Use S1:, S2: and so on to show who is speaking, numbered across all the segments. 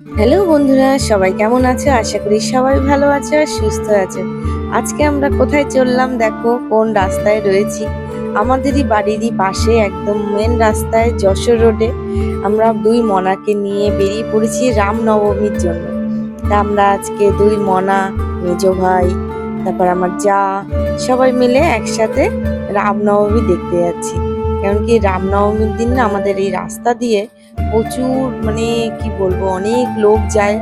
S1: Hello বন্ধুরা, সবাই কেমন আছো? আশা করি সবাই ভালো আছে আর সুস্থ আছে। আজকে আমরা কোথায় চললাম দেখো, কোন রাস্তায় রয়েছি? আমাদেরই বাড়িরই পাশে একদম মেন রাস্তায় যশোর রোডে আমরা দুই মনাকে নিয়ে বেরিয়ে পড়েছি রামনবমীর জন্য। তা আমরা আজকে দুই মনা, মেজ ভাই, তারপর আমার যা, সবাই মিলে একসাথে রামনবমী দেখতে যাচ্ছি। কারণ কি রামনবমীর দিন না আমাদের এই রাস্তা দিয়ে প্রচুর মানে কি বলব, অনেক লোক যায়।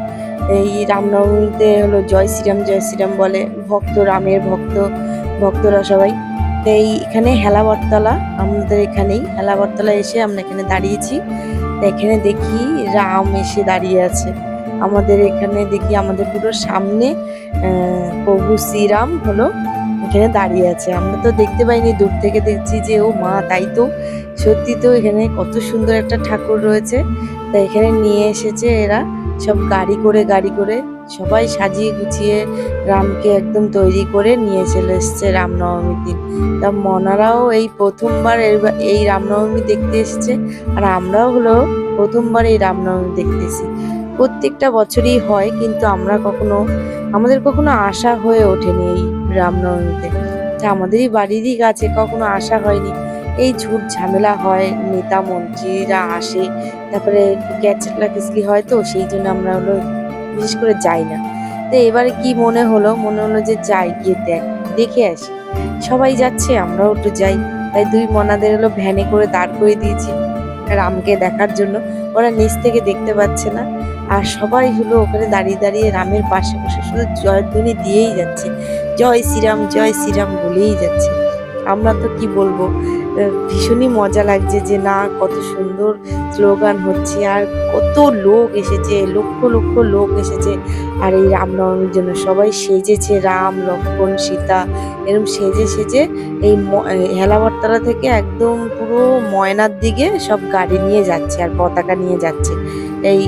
S1: এই রামনবমীতে হলো জয় শ্রীরাম জয় শ্রীরাম বলে, ভক্ত, রামের ভক্ত, ভক্তরা সবাই। তো এই এখানে হেলাবরতলা আমাদের এখানেই হেলাবরতলা এসে আমরা এখানে দাঁড়িয়েছি। এখানে দেখি রাম এসে দাঁড়িয়ে আছে। আমাদের এখানে দেখি আমাদের পুরো সামনে প্রভু শ্রীরাম হলো এখানে দাঁড়িয়ে আছে। আমরা তো দেখতে পাইনি, দূর থেকে দেখছি যে ও মা, তাই তো। সত্যি তো এখানে কত সুন্দর একটা ঠাকুর রয়েছে। তা এখানে নিয়ে এসেছে এরা। সব গাড়ি করে গাড়ি করে সবাই সাজিয়ে গুছিয়ে রামকে একদম তৈরি করে নিয়ে চলে এসছে রামনবমীর দিন। তা মনারাও এই প্রথমবার এই রামনবমী দেখতে এসেছে আর আমরাও হলো প্রথমবার এই রামনবমী দেখতেছি প্রত্যেকটা বছরই হয় কিন্তু আমরা কখনো, আমাদের কখনো আশা হয়ে ওঠেনি এই রামনবমীতে। তা আমাদেরই বাড়িরই কাছে কখনো আসা হয়নি। এই ঝুট ঝামেলা হয়, নেতা মন্ত্রীরা আসে, তারপরে ক্যাচলা কিসলি হয় তো, সেই জন্য আমরা হলো বিশেষ করে যাই না। তো এবারে কি মনে হলো? মনে হলো যে যাই, গিয়ে দেখ, দেখে আসি। সবাই যাচ্ছে, আমরাও একটু যাই। তাই দুই মনাদের হলো ভ্যানে করে দাঁড় করে দিয়েছি রামকে দেখার জন্য। ওরা নিচ থেকে দেখতে পাচ্ছে না। আর সবাই হলো ওখানে দাঁড়িয়ে দাঁড়িয়ে রামের পাশে বসে শুধু জয়ধ্বনি দিয়েই যাচ্ছে। জয় শ্রীরাম জয় শ্রীরাম বলেই যাচ্ছে। আমরা তো কি বলব? ভীষণই মজা লাগছে যে না, কত সুন্দর স্লোগান হচ্ছে আর কত লোক এসেছে, লক্ষ লক্ষ লোক এসেছে। আর এই রামনবমীর জন্য সবাই সেজেছে, রাম, লক্ষ্মণ, সীতা এরকম সেজে সেজে এই হেলাবরতলা থেকে একদম পুরো ময়নার দিকে সব গাড়ি নিয়ে যাচ্ছে আর পতাকা নিয়ে যাচ্ছে। এই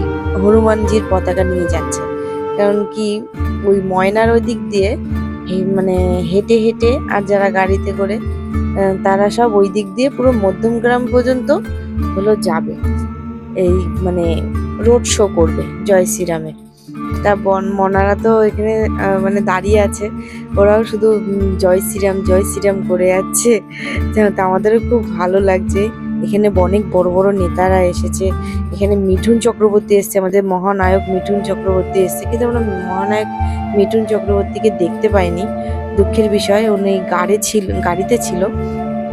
S1: হনুমানজির পতাকা নিয়ে যাচ্ছে। কারণ কি ওই ময়নার ওই দিক দিয়ে মানে হেঁটে হেঁটে আর যারা গাড়িতে করে তারা সব ওই দিক দিয়ে পুরো মধ্যমগ্রাম পর্যন্ত হলো যাবে। এই মানে রোড শো করবে জয় শ্রীরামের। তা বন, মনারা তো এখানে মানে দাঁড়িয়ে আছে। ওরাও শুধু জয় শ্রীরাম জয় শ্রীরাম করে যাচ্ছে। তা- আমাদেরও খুব ভালো লাগছে। এখানে অনেক বড় বড় নেতারা এসেছে। এখানে মিঠুন চক্রবর্তী এসেছে, আমাদের মহানায়ক মিঠুন চক্রবর্তী এসেছে। কিন্তু আমরা মহানায়ক মিঠুন চক্রবর্তীকে দেখতে পাইনি। দুঃখের বিষয়, উনি গাড়ি ছিল, গাড়িতে ছিল।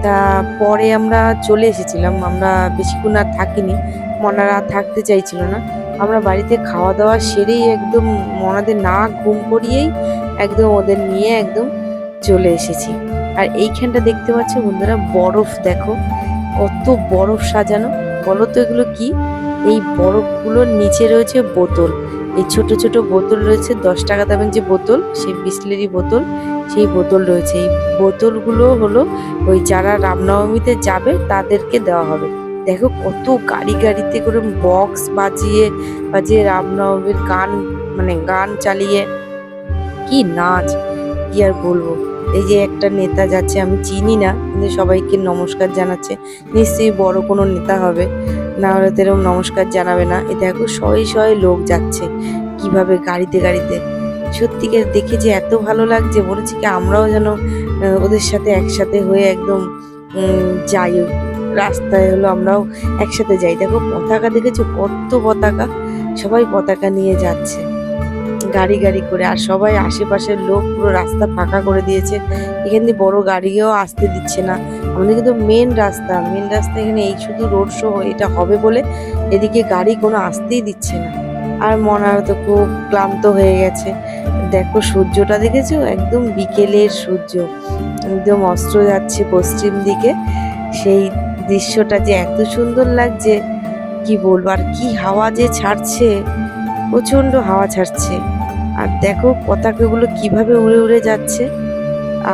S1: তা পরে আমরা চলে এসেছিলাম। আমরা বেশিক্ষণ আর থাকিনি। মনারা থাকতে চাইছিল না। আমরা বাড়িতে খাওয়া দাওয়া সেরেই একদম মনাদের না ঘুম পড়িয়েই একদম ওদের নিয়ে একদম চলে এসেছি। আর এইখানটা দেখতে পাচ্ছ বন্ধুরা, বরফ দেখো। কত বরফ সাজানো? বলো তো এগুলো কি? এই বরফগুলোর নিচে রয়েছে বোতল। এই ছোট ছোট বোতল রয়েছে, দশ টাকা দামের যে বোতল, সেই বিসলেরি বোতল, সেই বোতল রয়েছে। এই বোতলগুলো হলো ওই যারা রামনবমীতে যাবে, তাদেরকে দেওয়া হবে। দেখো কত গাড়ি গাড়িতে করে বক্স বাজিয়ে বাজিয়ে রামনবমীর গান মানে গান চালিয়ে। কি নাচ, কি আর বলব? এই যে একটা নেতা যাচ্ছে, আমি চিনি না, কিন্তু সবাইকে নমস্কার জানাচ্ছে। নিশ্চয়ই বড় কোনো নেতা হবে, না হলে তো এরকম নমস্কার জানাবে না। এই দেখো, শয়ে শয়ে লোক যাচ্ছে, কীভাবে গাড়িতে গাড়িতে। সত্যিকে দেখে যে এত ভালো লাগছে বলেছি কি আমরাও যেন ওদের সাথে একসাথে হয়ে একদম যাই রাস্তায় হলো আমরাও একসাথে যাই। দেখো, পতাকা দেখেছ? কত পতাকা? সবাই পতাকা নিয়ে যাচ্ছে। গাড়ি গাড়ি করে, আর সবাই আশেপাশের লোক পুরো রাস্তা ফাঁকা করে দিয়েছে। এখান দিয়ে বড় গাড়িও আসতে দিচ্ছে না। আমাদের কিন্তু মেন রাস্তা মেন রাস্তা এখানে এই শুধু রোড শো এটা হবে বলে এদিকে গাড়ি কোনো আসতেই দিচ্ছে না। আর মনার তো খুব ক্লান্ত হয়ে গেছে। দেখো সূর্যটা দেখেছ? একদম বিকেলের সূর্য। একদম অস্ত্র যাচ্ছে পশ্চিম দিকে। সেই দৃশ্যটা যে এত সুন্দর লাগছে, কি বলব? আর কি হাওয়া যে ছাড়ছে প্রচণ্ড হাওয়া ছাড়ছে। আর দেখো পতাকাগুলো কীভাবে উড়ে উড়ে যাচ্ছে।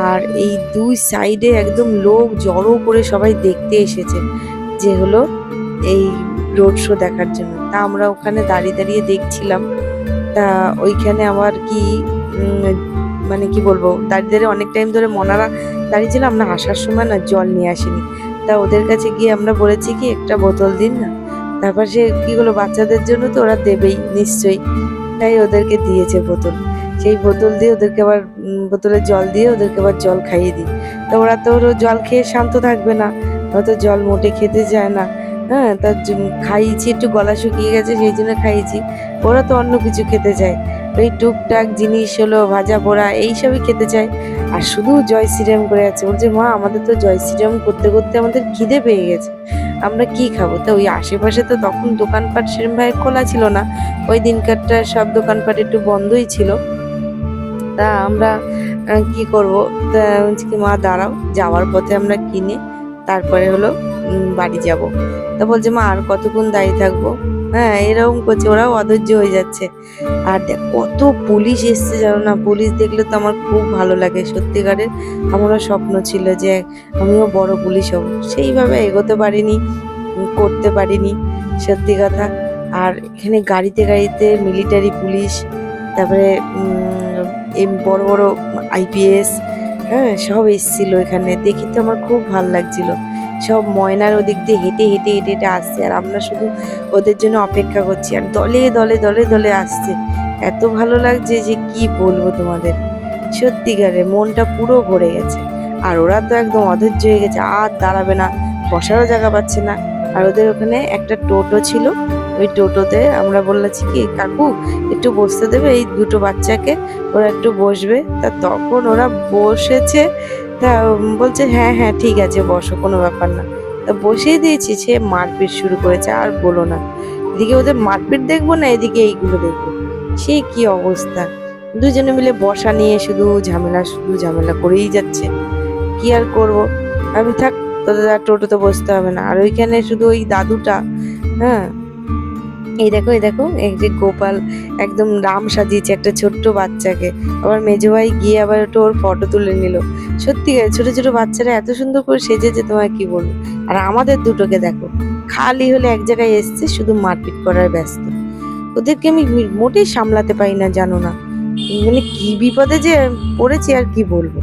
S1: আর এই দুই সাইডে একদম লোক জড়ো করে সবাই দেখতে এসেছে যে হলো এই রোড শো দেখার জন্য। তা আমরা ওখানে দাঁড়িয়ে দাঁড়িয়ে দেখছিলাম। তা ওইখানে আমার কি মানে কি বলব, দাঁড়িয়ে দাঁড়িয়ে অনেক টাইম ধরে মনারা দাঁড়িয়েছিলাম আমরা আসার সময় না, জল নিয়ে আসিনি। তা ওদের কাছে গিয়ে আমরা বলেছি কি, একটা বোতল দিন না। তারপর সে কী হলো, বাচ্চাদের জন্য তো ওরা দেবেই, নিশ্চয়ই। তাই ওদেরকে দিয়েছে বোতল। সেই বোতল দিয়ে ওদেরকে আবার বোতলে জল দিয়ে ওদেরকে আবার জল খাইয়ে দিই। তো ওরা তো ওর জল খেয়ে শান্ত থাকবে না। হয়তো জল মোটে খেতে চায় না। হ্যাঁ তার খাইয়েছি, একটু গলা শুকিয়ে গেছে, সেই জন্য খাইয়েছি। ওরা তো অন্য কিছু খেতে চায়। ওই টুকটাক জিনিস হলো, ভাজা পোড়া এইসবই খেতে চায়। আর শুধু জয় শ্রীরাম করে আছে। বলছে, মা, আমাদের তো জয় শ্রীরাম করতে করতে আমাদের খিদে পেয়ে গেছে। আমরা কি খাব? তা ওই আশেপাশে তো তখন দোকানপাট সেরম ভাই খোলা ছিল না। ওই দিনকারটা সব দোকানপাট একটু বন্ধই ছিল। তা আমরা কি করব? কি, মা, দাঁড়াও, যাওয়ার পথে আমরা কিনে। তারপরে হলো বাড়ি যাব। তা বলছে, মা, আর কতক্ষণ দাঁড়িয়ে থাকব? হ্যাঁ এরকম করছে, ওরাও অধৈর্য হয়ে যাচ্ছে। আর দেখ, কত পুলিশ এসছে জানো না? পুলিশ দেখলে তো আমার খুব ভালো লাগে। সত্যিকারের আমারও স্বপ্ন ছিল যে আমিও বড় পুলিশ হব। সেইভাবে এগোতে পারিনি, করতে পারিনি, সত্যি কথা। আর এখানে গাড়িতে গাড়িতে মিলিটারি পুলিশ, তারপরে এই বড় বড় আইপিএস হ্যাঁ সব এসেছিল এখানে। দেখি তো আমার খুব ভালো লাগছিল। সব ময়নার ওদিক দিয়ে হেঁটে হেঁটে হেঁটে হেঁটে আসছে। আর আমরা শুধু ওদের জন্য অপেক্ষা করছি। আর দলে দলে দলে দলে আসছে। এত ভালো লাগছে যে কি বলব তোমাদের? সত্যিকারে মনটা পুরো ভরে গেছে। আর ওরা তো একদম অধৈর্য হয়ে গেছে। আর দাঁড়াবে না, বসারও জায়গা পাচ্ছে না। আর ওদের ওখানে একটা টোটো ছিল। ওই টোটোতে আমরা বললাছি কি কাকু, একটু বসতে দেবে? এই দুটো বাচ্চাকে ওরা একটু বসবে। তা তখন ওরা বসেছে। তা বলছে হ্যাঁ হ্যাঁ ঠিক আছে, বসো, কোনো ব্যাপার না। তা বসিয়ে দিয়েছি, সে মারপিট শুরু করেছে, আর বলো না। এদিকে ওদের মারপিট দেখব না, এদিকে এইগুলো দেখব। সে কি অবস্থা? দুজনে মিলে বসা নিয়ে শুধু ঝামেলা শুধু ঝামেলা করেই যাচ্ছে। কি আর করব? আমি থাক তোদের আর টোটোতে বসতে হবে না। আর ওইখানে শুধু ওই দাদুটা হ্যাঁ এই দেখো এই দেখো, এই যে গোপাল একদম রাম সাজিয়েছে একটা ছোট্ট বাচ্চাকে। আবার মেজো ভাই গিয়ে আবার একটু ওর ফটো তুলে নিল। সত্যি ছোট ছোট বাচ্চারা এত সুন্দর করে সেজেছে, তোমায় কি বলব? আর আমাদের দুটোকে দেখো, খালি হলে এক জায়গায় এসছে, শুধু মারপিট করার ব্যস্ত। ওদেরকে আমি মোটেই সামলাতে পারি না, জানো না। মানে কি বিপদে যে পড়েছি আর কি বলব?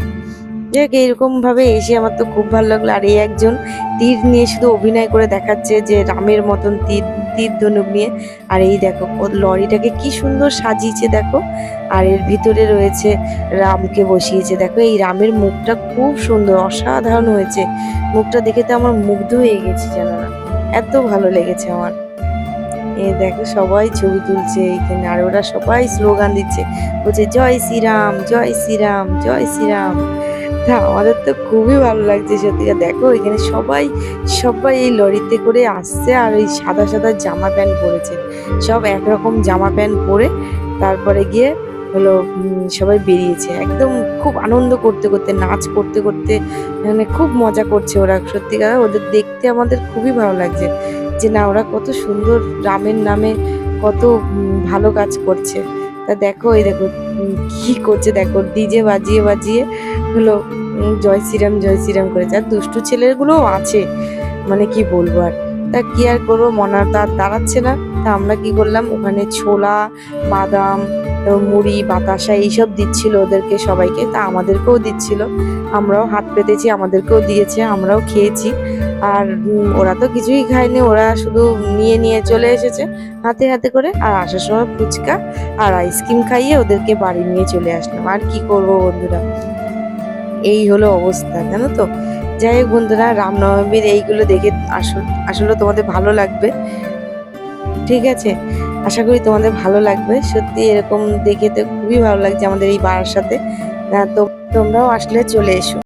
S1: যাক এরকম ভাবে এসে আমার তো খুব ভালো লাগল। আর এই একজন তীর নিয়ে শুধু অভিনয় করে দেখাচ্ছে যে রামের মতন তীর তীর ধনুক নিয়ে। আর এই দেখো লরিটাকে কি সুন্দর সাজিয়েছে, দেখো। আর এর ভিতরে রয়েছে রামকে বসিয়েছে, দেখো। এই রামের মুখটা খুব সুন্দর, অসাধারণ হয়েছে। মুখটা দেখে তো আমার মুগ্ধ হয়ে গেছে জানো না। এত ভালো লেগেছে আমার। এ দেখো, সবাই ছবি তুলছে এইখানে, আর ওরা সবাই স্লোগান দিচ্ছে। বলছে, জয় শ্রীরাম জয় শ্রীরাম জয় শ্রীরাম। তা আমাদের তো খুবই ভালো লাগছে সত্যি দেখো, এখানে সবাই সবাই এই লরিতে করে আসছে আর এই সাদা সাদা জামা প্যান্ট পরেছে। সব একরকম জামা প্যান্ট পরে তারপরে গিয়ে হলো সবাই বেরিয়েছে। একদম খুব আনন্দ করতে করতে, নাচ করতে করতে মানে খুব মজা করছে ওরা। সত্যিকার ওদের দেখতে আমাদের খুবই ভালো লাগছে যে না, ওরা কত সুন্দর রামের নামে কত ভালো কাজ করছে। তা দেখো, এই দেখো কি করছে দেখো ডিজে বাজিয়ে বাজিয়ে হলো জয় শ্রীরাম জয় শ্রীরাম করেছে। আর দুষ্টু ছেলেগুলোও আছে মানে কি বলব আর। তা কি আর করব মনার তার দাঁড়াচ্ছে না। তা আমরা কি করলাম, ওখানে ছোলা, বাদাম মুড়ি, বাতাসা এইসব দিচ্ছিল ওদেরকে সবাইকে। তা আমাদেরকেও দিচ্ছিল। আমরাও হাত পেতেছি, আমাদেরকেও দিয়েছে, আমরাও খেয়েছি। আর ওরা তো কিছুই খায়নি, ওরা শুধু নিয়ে নিয়ে চলে এসেছে হাতে হাতে করে। আর আসার সময় ফুচকা আর আইসক্রিম খাইয়ে ওদেরকে বাড়ি নিয়ে চলে আসলাম। আর কি করব বন্ধুরা? এই হলো অবস্থা, জানো তো? যাই হোক বন্ধুরা, রামনবমীর এইগুলো দেখে আসল আসলে তোমাদের ভালো লাগবে। ঠিক আছে? আশা করি তোমাদের ভালো লাগবে। সত্যি এরকম দেখে তো খুবই ভালো লাগছে আমাদের এই বাড়ার সাথে। তো তোমরাও আসলে চলে এসো।